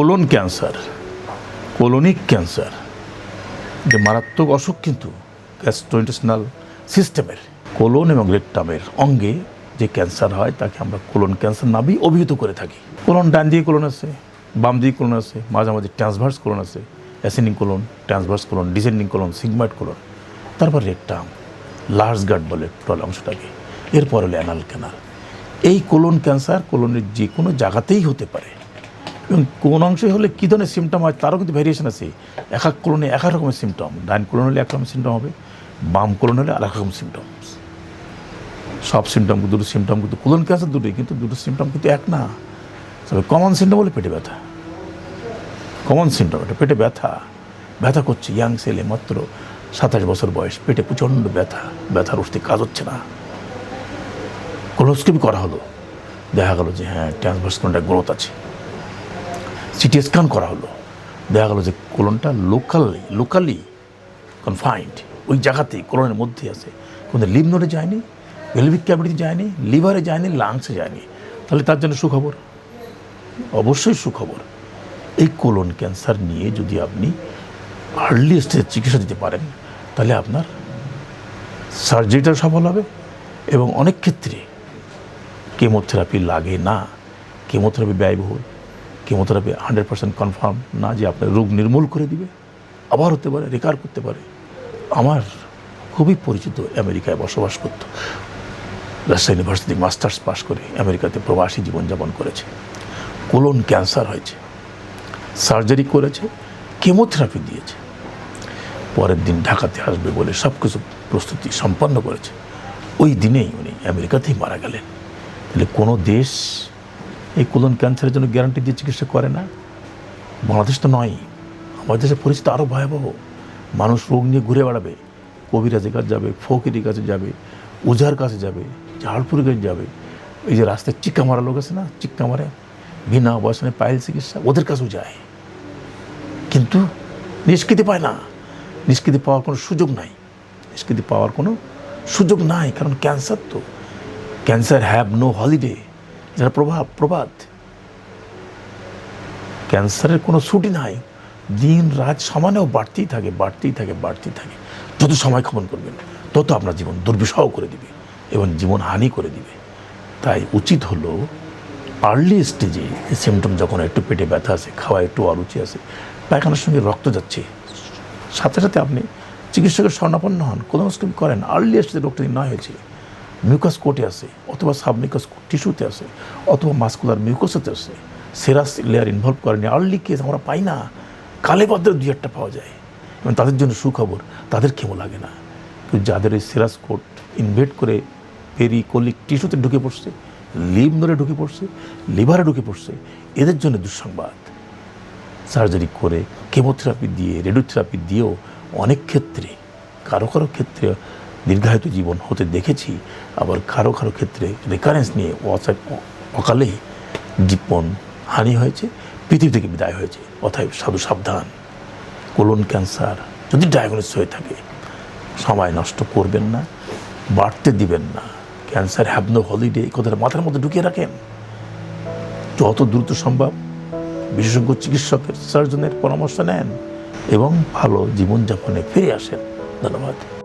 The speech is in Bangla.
কোলন ক্যান্সার, কোলনিক ক্যান্সার, যে মারাত্মক অসুখ কিন্তু গ্যাস্ট্রোইন্টেস্টিনাল সিস্টেমের কোলন এবং রেকটামের অঙ্গে যে ক্যান্সার হয়, তাকে আমরা কোলন ক্যান্সার নামেই অভিহিত করে থাকি। কোলন ডান দিয়ে কোলন আছে, বাম দিয়ে কোলন আছে, মাঝামাঝি ট্রান্সভার্স কোলন আছে ascending colon transverse colon descending colon sigmoid colon, তারপর রেকটাম লার্জ গার্ড বলে টোটাল অংশটাকে, এরপর হলো অ্যানাল ক্যানাল এই কোলন ক্যান্সার কোলনের যে কোনো জায়গাতেই হতে পারে। এবং কোন অংশে হলে কী ধরনের সিমটম হয় তারও কিন্তু ভ্যারিয়েশন আছে। এক এক কোলনে এক এক রকমের সিমটম ডাইন কোলন হলে এক রকম সিমটম হবে, বাম কোলন হলে আরেক রকম সিমটম সব সিমটম দুটো সিমটম কিন্তু কোলন ক্যান্সার দুটোই, কিন্তু দুটো সিমটম কিন্তু এক না। তবে কমন সিমটম হলে পেটে ব্যথা। কমন সিমটম এটা পেটে ব্যথা। ব্যথা করছে ইয়াং ছেলে, মাত্র সাতাশ বছর বয়স, পেটে প্রচণ্ড ব্যথা। ব্যথার উঠতে কাজ হচ্ছে না। কোলোস্কোপি করা হলো। দেখা গেলো যে হ্যাঁ ট্রান্সভার্স কোনটা গ্রোথ আছে। সিটি স্ক্যান করা হলো। দেখা গেলো যে কোলনটা লোকালি লোকালি কনফাইন্ড ওই জায়গাতেই কোলনের মধ্যে আছে। কিন্তু লিভ নোডে যায়নি পেলভিক ক্যাভিটিতে যায়নি লিভারে যায়নি লাংসে যায়নি। তাহলে তার জন্য সুখবর? অবশ্যই সুখবর। এই কোলন ক্যান্সার নিয়ে যদি আপনি আর্লি স্টেজে চিকিৎসা দিতে পারেন, তাহলে আপনার সার্জারিটা সফল হবে এবং অনেক ক্ষেত্রে কেমোথেরাপি লাগে না। কেমোথেরাপি ব্যয়বহুল। কেমোথেরাপি হান্ড্রেড পার্সেন্ট কনফার্ম না যে আপনার রোগ নির্মূল করে দিবে, আবার হতে পারে, রেকার করতে পারে। আমার খুবই পরিচিত আমেরিকায় বসবাস করত। রাজশাহী ইউনিভার্সিটি মাস্টার্স পাশ করে আমেরিকাতে প্রবাসী জীবনযাপন করেছে। কোলন ক্যান্সার হয়েছে। সার্জারি করেছে, কেমোথেরাপি দিয়েছে। পরের দিন ঢাকাতে আসবে বলে সব কিছু প্রস্তুতি সম্পন্ন করেছে। ওই দিনেই উনি আমেরিকাতেই মারা গেলেন। তাহলে কোনো দেশ এই কোলন ক্যান্সারের জন্য গ্যারান্টি দিয়ে চিকিৎসা করে না। বাংলাদেশ তো নয়, আমাদের দেশের পরিস্থিতি আরও ভয়াবহ। মানুষ রোগ নিয়ে ঘুরে বেড়াবে, কবিরাজের কাছে যাবে, ফকিরের কাছে যাবে ওঝার কাছে যাবে ঝাড়পুরের কাছে যাবে। এই যে রাস্তায় চিক্কা মারা লোক আছে না, চিক্কা মারে, বিনা বয়সনে পায়েল চিকিৎসা, ওদের কাছেও যায়। কিন্তু নিষ্কৃতি পায় না। নিষ্কৃতি পাওয়ার কোনো সুযোগ নাই। নিষ্কৃতি পাওয়ার কোনো সুযোগ নাই, কারণ ক্যান্সার তো। ক্যান্সার হ্যাভ নো হলিডে যার প্রভাব প্রবাদ ক্যান্সারের কোনো ছুটি নাই, দিন রাত সমানেও বাড়তেই থাকে বাড়তেই থাকে বাড়তেই থাকে। যত সময় ক্ষমন করবেন, তত আপনার জীবন দুর্বিষহ করে দিবে এবং জীবন হানি করে দিবে। তাই উচিত হলো আর্লি স্টেজে সিমটম যখন একটু পেটে ব্যথা আছে খাওয়া একটু অরুচি আছে, পায়খানার সঙ্গে রক্ত যাচ্ছে, সাথে সাথে আপনি চিকিৎসকের স্বর্ণাপন্ন হন। কোলোনোস্কোপি করেন। আর্লি স্টেজে রোগটা নয় হয়েছে মিউকাস কোটে আছে, অথবা সাবমিউকাস টিস্যুতে আছে, অথবা মাস্কুলার মিউকোসেতে আছে সেরাস লেয়ার ইনভলভ করেনি আর্লি কেস আমরা পাই না, কালে বাদ্রে দুই একটা পাওয়া যায়। এবং তাদের জন্য সুখবর, তাদের কেমন লাগে না। কিন্তু যাদের এই সেরাস কোট ইনভেট করে পেরিকোলিক টিস্যুতে ঢুকে পড়ছে লিভ নরে ঢুকে পড়ছে লিভারে ঢুকে পড়ছে, এদের জন্য দুঃসংবাদ। সার্জারি করে কেমোথেরাপি দিয়ে রেডিওথেরাপি দিয়েও অনেক ক্ষেত্রে, কারও কারও ক্ষেত্রে দীর্ঘায়িত জীবন হতে দেখেছি, আবার কারও কারও ক্ষেত্রে রেকারেন্স নিয়ে অকালেই জীবন হানি হয়েছে, পৃথিবী থেকে বিদায় হয়েছে। অতএব সাধু সাবধান। কোলন ক্যান্সার যদি ডায়াগনোস হয়ে থাকে, সময় নষ্ট করবেন না, বাড়তে দিবেন না। ক্যান্সার হ্যাভ নো হলিডে এই কথাটা মাথার মধ্যে ঢুকিয়ে রাখেন। যত দ্রুত সম্ভব বিশেষজ্ঞ চিকিৎসকের সার্জনের পরামর্শ নেন এবং ভালো জীবনযাপনে ফিরে আসেন। ধন্যবাদ।